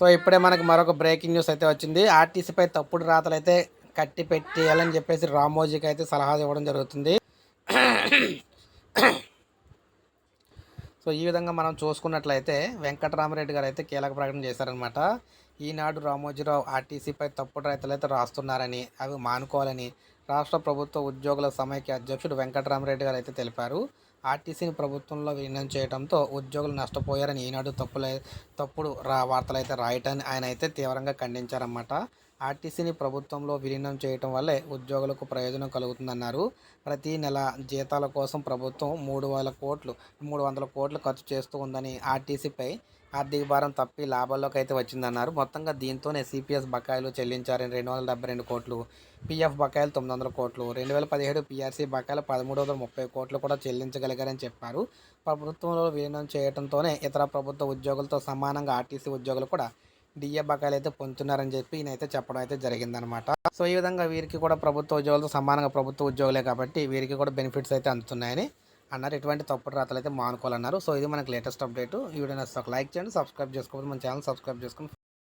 So ఇప్పుడే మనకి మరొక బ్రేకింగ్ న్యూస్ అయితే వచ్చింది. ఆర్టీసీపై తప్పుడు రాతలు అయితే కట్టి పెట్టేయాలని చెప్పేసి రామోజీకి అయితే సలహా ఇవ్వడం జరుగుతుంది. సో ఈ విధంగా మనం చూసుకున్నట్లయితే వెంకటరామరెడ్డి గారు అయితే కీలక ప్రకటన చేశారనమాట ఈనాడు రామోజీరావు ఆర్టీసీపై తప్పుడు రైతులు అయితే రాస్తున్నారని అవి మానుకోవాలని రాష్ట్ర ప్రభుత్వ ఉద్యోగుల సమైక్య అధ్యక్షుడు వెంకటరామరెడ్డి గారు అయితే తెలిపారు. ఆర్టీసీని ప్రభుత్వంలో విలీనం చేయడంతో ఉద్యోగులు నష్టపోయారని ఈనాడు తప్పులే తప్పుడు రా వార్తలు అయితే రాయటాన్ని ఆయన అయితే తీవ్రంగా ఖండించారన్నమాట. ఆర్టీసీని ప్రభుత్వంలో విలీనం చేయటం వల్లే ఉద్యోగులకు ప్రయోజనం కలుగుతుందన్నారు. ప్రతి నెల జీతాల కోసం ప్రభుత్వం మూడు వేల కోట్లు మూడు వందల కోట్లు ఖర్చు చేస్తూ ఉందని ఆర్టీసీపై ఆర్థిక భారం తప్పి లాభాల్లోకి అయితే వచ్చిందన్నారు. మొత్తంగా దీంతోనే సిపిఎస్ బకాయిలు చెల్లించారని రెండు వందల డెబ్బై రెండు కోట్లు పిఎఫ్ బకాయిలు తొమ్మిది వందల కోట్లు రెండు వేల పదిహేడు పిఆర్సీ బకాయిలు పదమూడు వందల ముప్పై కోట్లు కూడా చెల్లించగలిగారని చెప్పారు. ప్రభుత్వంలో విలీనం చేయడంతోనే ఇతర ప్రభుత్వ ఉద్యోగులతో సమానంగా ఆర్టీసీ ఉద్యోగులు కూడా డిఏ బకాయిలు అయితే పొందుతున్నారని చెప్పి ఈయన అయితే చెప్పడం అయితే జరిగిందనమాట సో ఈ విధంగా వీరికి కూడా ప్రభుత్వ ఉద్యోగులతో సమానంగా ప్రభుత్వ ఉద్యోగులే కాబట్టి వీరికి కూడా బెనిఫిట్స్ అయితే అందుతున్నాయని అన్నారు. ఎటువంటి తప్పుడు రాతలు అయితే మానుకోవాలన్నారు. సో ఇది మనకి లేటెస్ట్ అప్డేట్. ఈ వీడియో ఒక లైక్ చేయండి సబ్స్క్రైబ్ చేసుకోవాలి మన ఛానల్ సబ్స్క్రైబ్ చేసుకుని